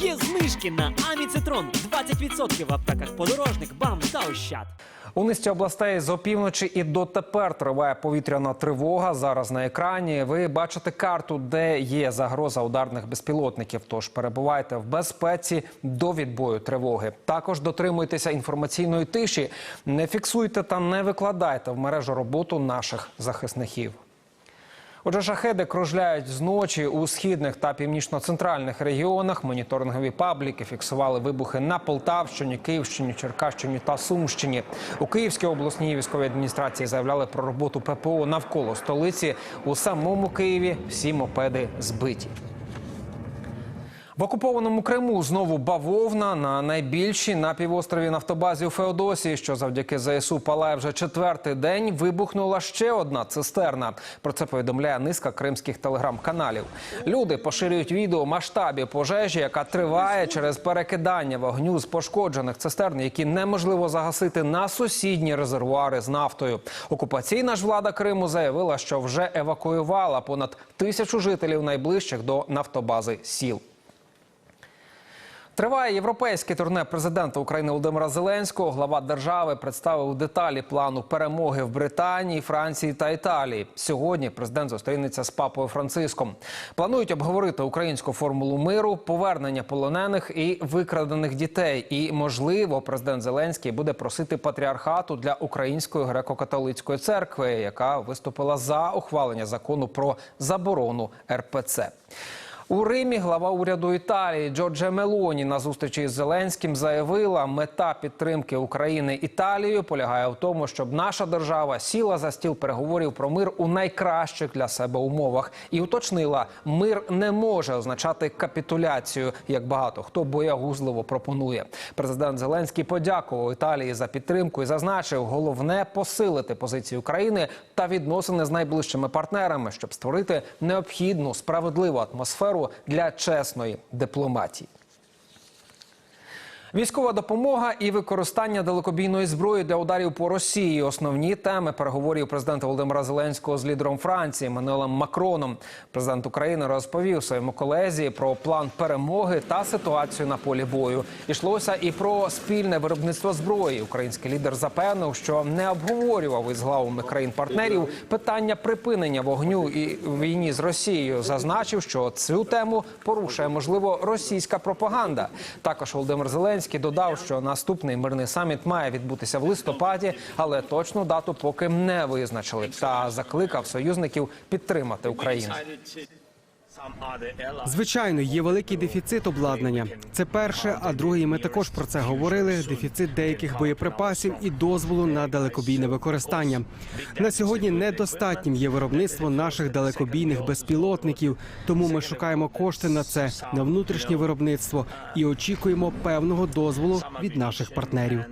Є знижки на Аміцитрон 20% в аптеках подорожник, бам та ощад. У низці областей з опівночі і дотепер триває повітряна тривога. Зараз на екрані ви бачите карту, де є загроза ударних безпілотників. Тож перебувайте в безпеці до відбою тривоги. Також дотримуйтеся інформаційної тиші, не фіксуйте та не викладайте в мережу роботу наших захисників. Отже, шахеди кружляють зночі у східних та північно-центральних регіонах. Моніторингові пабліки фіксували вибухи на Полтавщині, Київщині, Черкащині та Сумщині. У Київській обласній військовій адміністрації заявляли про роботу ППО навколо столиці. У самому Києві всі мопеди збиті. В окупованому Криму знову бавовна на найбільшій на півострові нафтобазі у Феодосії, що завдяки ЗСУ палає вже четвертий день. Вибухнула ще одна цистерна. Про це повідомляє низка кримських телеграм-каналів. Люди поширюють відео масштабі пожежі, яка триває через перекидання вогню з пошкоджених цистерн, які неможливо загасити на сусідні резервуари з нафтою. Окупаційна ж влада Криму заявила, що вже евакуювала понад тисячу жителів найближчих до нафтобази сіл. Триває європейське турне президента України Володимира Зеленського. Глава держави представив деталі плану перемоги в Британії, Франції та Італії. Сьогодні президент зустрінеться з папою Франциском. Планують обговорити українську формулу миру, повернення полонених і викрадених дітей. І можливо, президент Зеленський буде просити патріархату для української греко-католицької церкви, яка виступила за ухвалення закону про заборону РПЦ. У Римі глава уряду Італії Джорджа Мелоні на зустрічі з Зеленським заявила, мета підтримки України Італією полягає в тому, щоб наша держава сіла за стіл переговорів про мир у найкращих для себе умовах і уточнила, мир не може означати капітуляцію, як багато хто боягузливо пропонує. Президент Зеленський подякував Італії за підтримку і зазначив, головне посилити позицію України та відносини з найближчими партнерами, щоб створити необхідну справедливу атмосферу для чесної дипломатії. Військова допомога і використання далекобійної зброї для ударів по Росії основні теми переговорів президента Володимира Зеленського з лідером Франції Мануелем Макроном. Президент України розповів своєму колезі про план перемоги та ситуацію на полі бою. Ішлося і про спільне виробництво зброї. Український лідер запевнив, що не обговорював із главами країн-партнерів питання припинення вогню і війні з Росією. Зазначив, що цю тему порушує можливо російська пропаганда. Також Володимир Зеленський додав, що наступний мирний саміт має відбутися в листопаді, але точну дату поки не визначили. Та закликав союзників підтримати Україну. Звичайно, є великий дефіцит обладнання. Це перше. А друге, і ми також про це говорили: дефіцит деяких боєприпасів і дозволу на далекобійне використання. На сьогодні недостатнім є виробництво наших далекобійних безпілотників. Тому ми шукаємо кошти на це на внутрішнє виробництво і очікуємо певного дозволу від наших партнерів.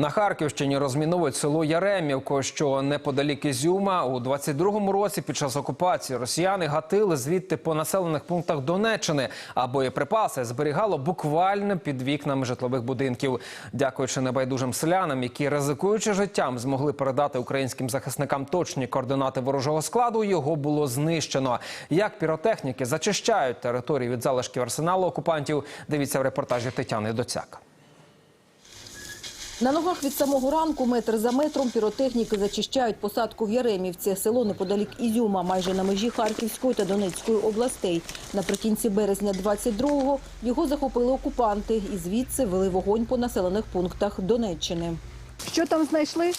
На Харківщині розміновують село Яремівко, що неподалік Ізюма. У 22-му році під час окупації росіяни гатили звідти по населених пунктах Донеччини, а боєприпаси зберігало буквально під вікнами житлових будинків. Дякуючи небайдужим селянам, які ризикуючи життям, змогли передати українським захисникам точні координати ворожого складу. Його було знищено. Як піротехніки зачищають території від залишків арсеналу окупантів? Дивіться в репортажі Тетяни Доцяк. На ногах від самого ранку, метр за метром, піротехніки зачищають посадку в Яремівці. Село неподалік Ізюма, майже на межі Харківської та Донецької областей. Наприкінці березня 22-го його захопили окупанти і звідси вели вогонь по населених пунктах Донеччини. Що там знайшли?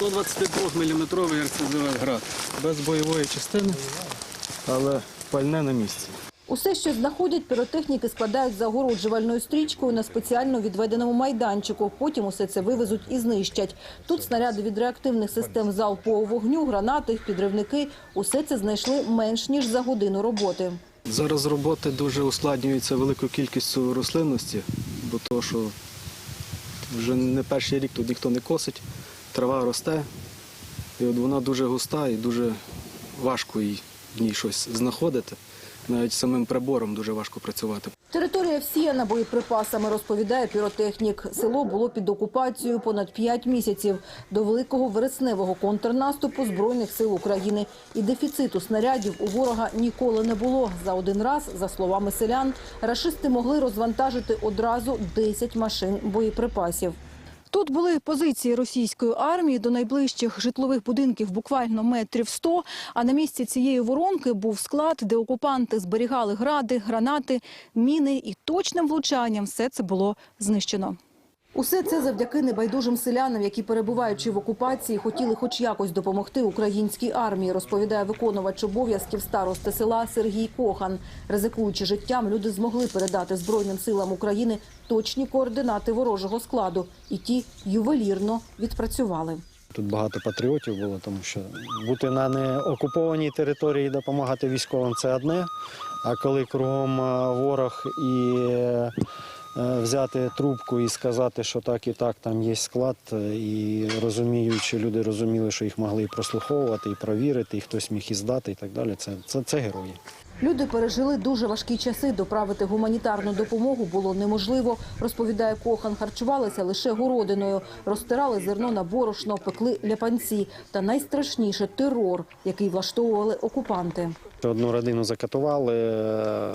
122-мм РЦЗВ град. Без бойової частини, але пальне на місці. Усе, що знаходять, піротехніки складають за огороджувальною стрічкою на спеціально відведеному майданчику. Потім усе це вивезуть і знищать. Тут снаряди від реактивних систем залпового вогню, гранати, підривники. Усе це знайшли менш ніж за годину роботи. Зараз роботи дуже ускладнюються великою кількістю рослинності, бо то, що вже не перший рік тут ніхто не косить, трава росте, і от вона дуже густа і дуже важко їй в ній щось знаходити. Навіть самим прибором дуже важко працювати. Територія всіяна боєприпасами, розповідає піротехнік. Село було під окупацією понад 5 місяців до великого вересневого контрнаступу Збройних сил України. І дефіциту снарядів у ворога ніколи не було. За один раз, за словами селян, рашисти могли розвантажити одразу 10 машин боєприпасів. Тут були позиції російської армії до найближчих житлових будинків буквально метрів 100, а на місці цієї воронки був склад, де окупанти зберігали гради, гранати, міни і точним влучанням все це було знищено. Усе це завдяки небайдужим селянам, які, перебуваючи в окупації, хотіли хоч якось допомогти українській армії, розповідає виконувач обов'язків старости села Сергій Кохан. Ризикуючи життям, люди змогли передати Збройним силам України точні координати ворожого складу, і ті ювелірно відпрацювали. Тут багато патріотів було, тому що бути на неокупованій території і допомагати військовим це одне. А коли кругом е, ворог і е, взяти трубку і сказати, що так і так, там є склад, е, і розуміючи, люди розуміли, що їх могли і прослуховувати, і провірити, і хтось міг і здати, і так далі. Це, це, це герої. Люди пережили дуже важкі часи. Доправити гуманітарну допомогу було неможливо. Розповідає Кохан. Харчувалися лише городиною, розтирали зерно на борошно, пекли ляпанці. Та найстрашніше терор, який влаштовували окупанти. Одну родину закатували.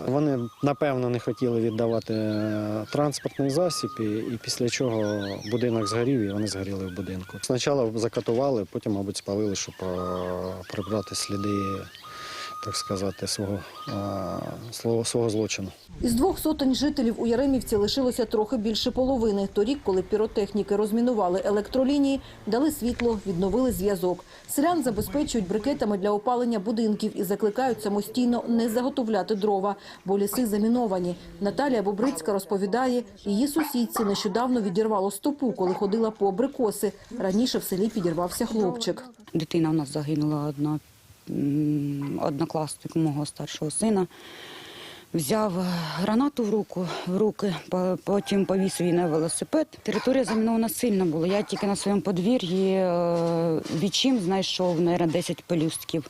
Вони напевно не хотіли віддавати е, транспортний засіб, і, і після чого будинок згорів, і вони згоріли в будинку. Спочатку закатували, потім, мабуть, спалили, щоб е, прибрати сліди, так сказати, свого, свого, свого злочину. Із двох сотень жителів у Яремівці лишилося трохи більше половини. Торік, коли піротехніки розмінували електролінії, дали світло, відновили зв'язок. Селян забезпечують брикетами для опалення будинків і закликають самостійно не заготовляти дрова, бо ліси заміновані. Наталія Бобрицька розповідає, її сусідці нещодавно відірвало стопу, коли ходила по абрикоси. Раніше в селі підірвався хлопчик. Дитина у нас загинула одна однокласник мого старшого сина. Взяв е, гранату в руку в руки, потім повісив її на велосипед. Територія замінована сильно була. Я тільки на своєму подвір'ї е, відчим знайшов, мабуть, 10 пелюстків.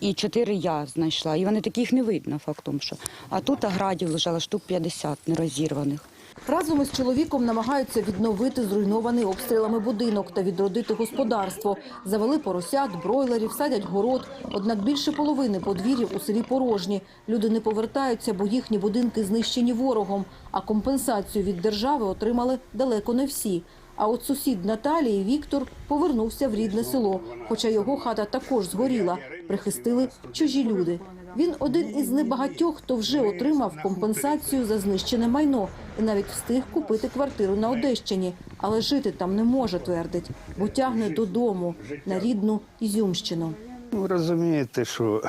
І 4 я знайшла. І вони таких не видно, фактом, що. А тут аградів лежало штук 50 нерозірваних. Разом із чоловіком намагаються відновити зруйнований обстрілами будинок та відродити господарство. Завели поросят, бройлерів, садять город. Однак більше половини подвір'їв у селі порожні. Люди не повертаються, бо їхні будинки знищені ворогом. А компенсацію від держави отримали далеко не всі. А от сусід Наталії Віктор повернувся в рідне село, хоча його хата також згоріла. Прихистили чужі люди. Він один із небагатьох, хто вже отримав компенсацію за знищене майно і навіть встиг купити квартиру на Одещині. Але жити там не може, твердить, бо тягне додому на рідну Ізюмщину. Ви розумієте, що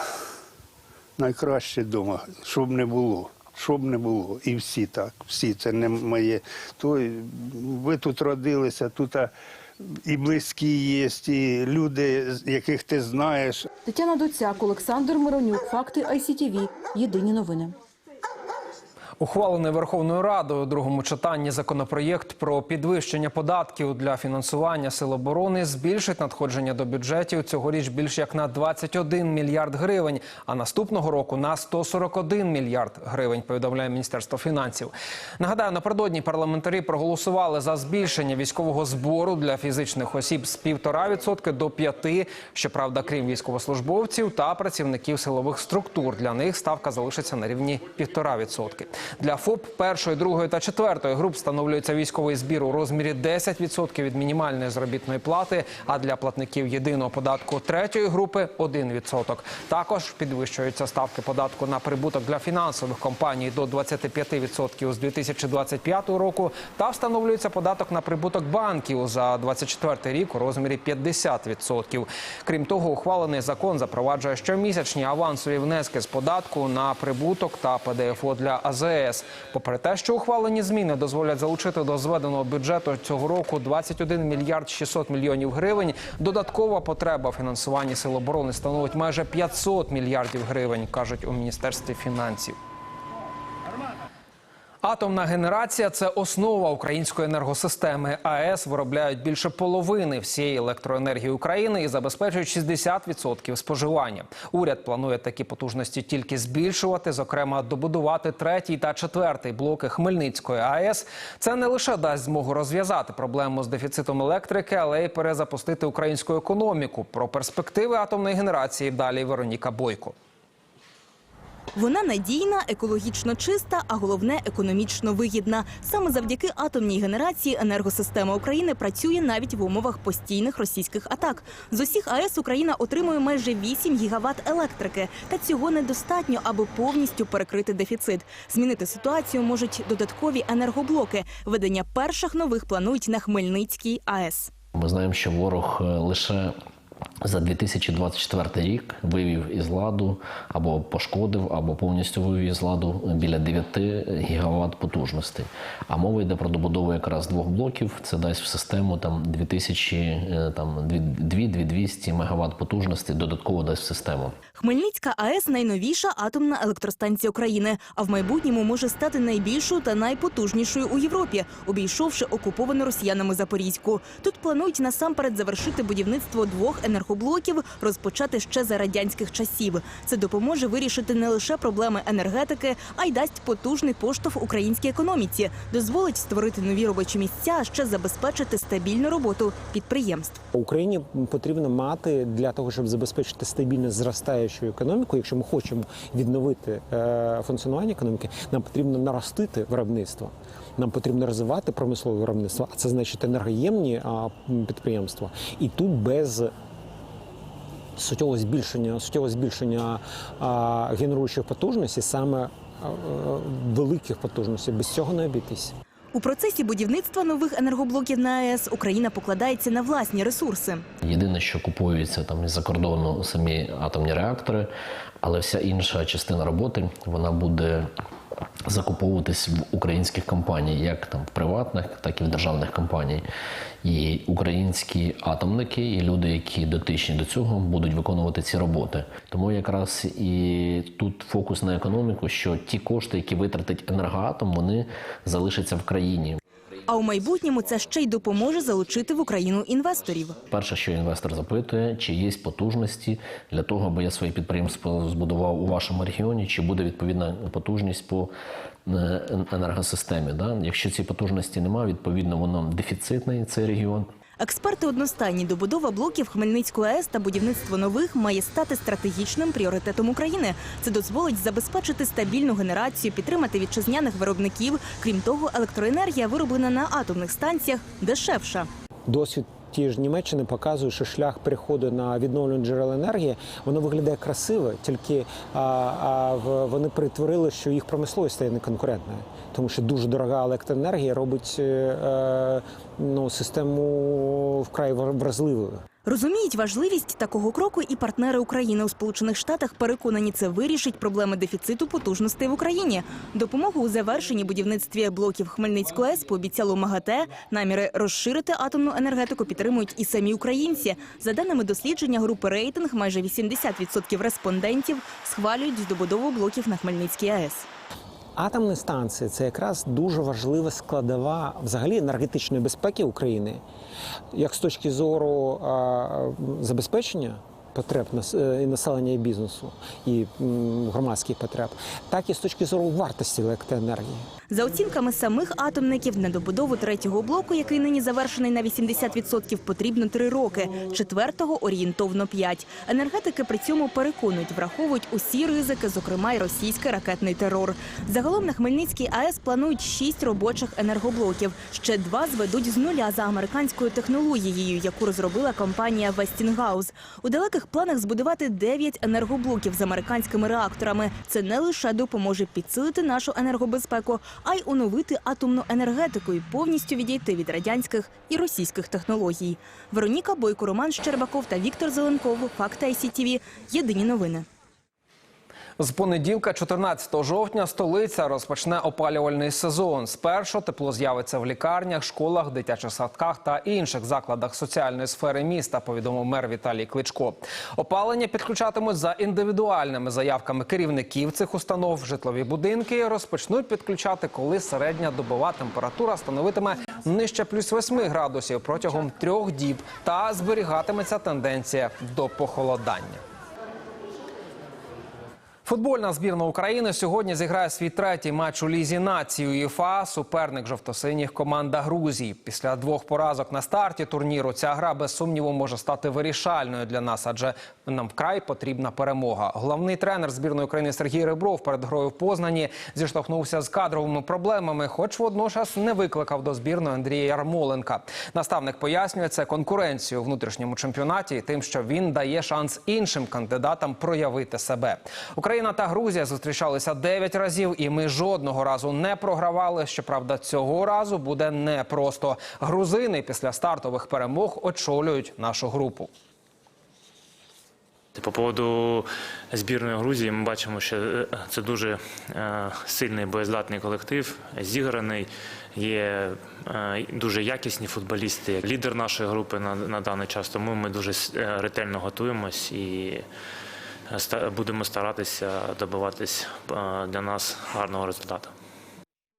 найкраще вдома, щоб не було. Щоб не було. І всі так, всі це не моє. То ви тут родилися, тут і близькі є, і люди, яких ти знаєш. Тетяна Доцяк, Олександр Миронюк, факти ICTV. Єдині новини. Ухвалений Верховною Радою у другому читанні законопроєкт про підвищення податків для фінансування сил оборони збільшить надходження до бюджетів цьогоріч більш як на 21 мільярд гривень, а наступного року на 141 мільярд гривень. Повідомляє Міністерство фінансів. Нагадаю, напередодні парламентарі проголосували за збільшення військового збору для фізичних осіб з 1,5% до 5%. Щоправда, крім військовослужбовців та працівників силових структур, для них ставка залишиться на рівні 1,5%. Для ФОП першої, другої та четвертої груп встановлюється військовий збір у розмірі 10% від мінімальної заробітної плати, а для платників єдиного податку третьої групи 1%. Також підвищуються ставки податку на прибуток для фінансових компаній до 25% з 2025 року та встановлюється податок на прибуток банків за 2024 рік у розмірі 50%. Крім того, ухвалений закон запроваджує щомісячні авансові внески з податку на прибуток та ПДФО для АЗС. Попри те, що ухвалені зміни дозволять залучити до зведеного бюджету цього року 21 мільярд 600 мільйонів гривень. Додаткова потреба фінансування сил оборони становить майже 500 мільярдів гривень, кажуть у міністерстві фінансів. Атомна генерація це основа української енергосистеми. АЕС виробляють більше половини всієї електроенергії України і забезпечують 60% споживання. Уряд планує такі потужності тільки збільшувати, зокрема, добудувати третій та четвертий блоки Хмельницької АЕС. Це не лише дасть змогу розв'язати проблему з дефіцитом електрики, але й перезапустити українську економіку. Про перспективи атомної генерації далі Вероніка Бойко. Вона надійна, екологічно чиста, а головне економічно вигідна. Саме завдяки атомній генерації енергосистема України працює навіть в умовах постійних російських атак. З усіх АЕС Україна отримує майже 8 гігават електрики. Та цього недостатньо, аби повністю перекрити дефіцит. Змінити ситуацію можуть додаткові енергоблоки. Ведення перших нових планують на Хмельницькій АЕС. Ми знаємо, що ворог е, лише за 2024 рік вивів із ладу або пошкодив, або повністю вивів із ладу біля 9 гігават потужностей. А мова йде про добудову якраз двох блоків. Це дасть в систему там 2000, е, там 2-200 мегаватт потужностей додатково дасть в систему. Хмельницька АЕС найновіша атомна електростанція України, а в майбутньому може стати найбільшою та найпотужнішою у Європі, обійшовши окуповану росіянами Запорізьку. Тут планують насамперед завершити будівництво двох енергоблоків, розпочати ще за радянських часів. Це допоможе вирішити не лише проблеми енергетики, а й дасть потужний поштовх українській економіці, дозволить створити нові робочі місця, а ще забезпечити стабільну роботу підприємств. Україні потрібно мати для того, щоб забезпечити стабільно зростаючу економіку. Якщо ми хочемо відновити е, функціонування економіки, нам потрібно наростити виробництво. Нам потрібно розвивати промислове виробництво, а це значить енергоємні підприємства. І тут без суттєвого збільшення, суттєвого збільшення а, генеруючих потужностей, саме а, а, великих потужностей, без цього не обійтись. У процесі будівництва нових енергоблоків на АЕС Україна покладається на власні ресурси. Єдине, що купується там із-за кордону самі атомні реактори, але вся інша частина роботи вона буде закуповуватись в українських компаній, як там в приватних, так і в державних компаній. І українські атомники, і люди, які дотичні до цього, будуть виконувати ці роботи. Тому якраз і тут фокус на економіку, що ті кошти, які витратить енергоатом, вони залишаться в країні. А у майбутньому це ще й допоможе залучити в Україну інвесторів. Перше, що інвестор запитує, чи є потужності для того, аби я своє підприємство збудував у вашому регіоні, чи буде відповідна потужність по е, енергосистемі. Да? Якщо ці потужності немає, відповідно воно дефіцитний цей регіон. Експерти одностайні добудова блоків Хмельницької АЕС та будівництво нових має стати стратегічним пріоритетом України. Це дозволить забезпечити стабільну генерацію, підтримати вітчизняних виробників. Крім того, електроенергія, вироблена на атомних станціях, дешевша. Досвід тієї ж Німеччини показує, що шлях переходу на відновлювані джерела енергії воно виглядає красиво, тільки а, а, вони перетворили, що їх промисловість стає неконкурентною, тому що дуже дорога електроенергія робить е, е, ну, систему вкрай вразливою. Розуміють важливість такого кроку і партнери України у Сполучених Штатах переконані, це вирішить проблеми дефіциту потужностей в Україні. Допомогу у завершенні будівництві блоків Хмельницької АЕС пообіцяло МАГАТЕ. Наміри розширити атомну енергетику підтримують і самі українці. За даними дослідження групи рейтинг, майже 80% респондентів схвалюють здобудову блоків на Хмельницькій АЕС. Атомні станції це якраз дуже важлива складова взагалі енергетичної безпеки України, як з точки зору забезпечення потреб е, і населення і бізнесу і громадських потреб, так і з точки зору вартості електроенергії. За оцінками самих атомників, на добудову третього блоку, який нині завершений на 80%, потрібно три роки. Четвертого орієнтовно п'ять. Енергетики при цьому переконують, враховують усі ризики, зокрема й російський ракетний терор. Загалом на Хмельницькій АЕС планують шість робочих енергоблоків. Ще два зведуть з нуля за американською технологією, яку розробила компанія Westinghouse. У далеких планах збудувати дев'ять енергоблоків з американськими реакторами. Це не лише допоможе підсилити нашу енергобезпеку, а й оновити атомну енергетику і повністю відійти від радянських і російських технологій. Вероніка Бойко, Роман Щербаков та Віктор Зеленков. Факт ICTV. Єдині новини. З понеділка, 14 жовтня, столиця розпочне опалювальний сезон. Спершу тепло з'явиться в лікарнях, школах, дитячих садках та інших закладах соціальної сфери міста. Повідомив мер Віталій Кличко. Опалення підключатимуть за індивідуальними заявками керівників цих установ. Житлові будинки розпочнуть підключати, коли середня добова температура становитиме нижче плюс 8 градусів протягом трьох діб та зберігатиметься тенденція до похолодання. Футбольна збірна України сьогодні зіграє свій третій матч у лізі нації УЄФА. Суперник жовтосиніх команда Грузії. Після двох поразок на старті турніру ця гра без сумніву може стати вирішальною для нас, адже нам вкрай потрібна перемога. Головний тренер збірної України Сергій Ребров перед грою в Познані зіштовхнувся з кадровими проблемами, хоч водночас не викликав до збірної Андрія Ярмоленка. Наставник пояснює це конкуренцію у внутрішньому чемпіонаті і тим, що він дає шанс іншим кандидатам проявити себе. Україна та Грузія зустрічалися 9 разів, і ми жодного разу не програвали. Щоправда, цього разу буде непросто. Грузини після стартових перемог очолюють нашу групу. По поводу збірної Грузії ми бачимо, що е, це дуже е, сильний боєздатний колектив, зіграний. Є е, дуже якісні футболісти. Лідер нашої групи на, на даний час, тому ми дуже ретельно готуємось і будемо старатися добиватись е, для нас гарного результату.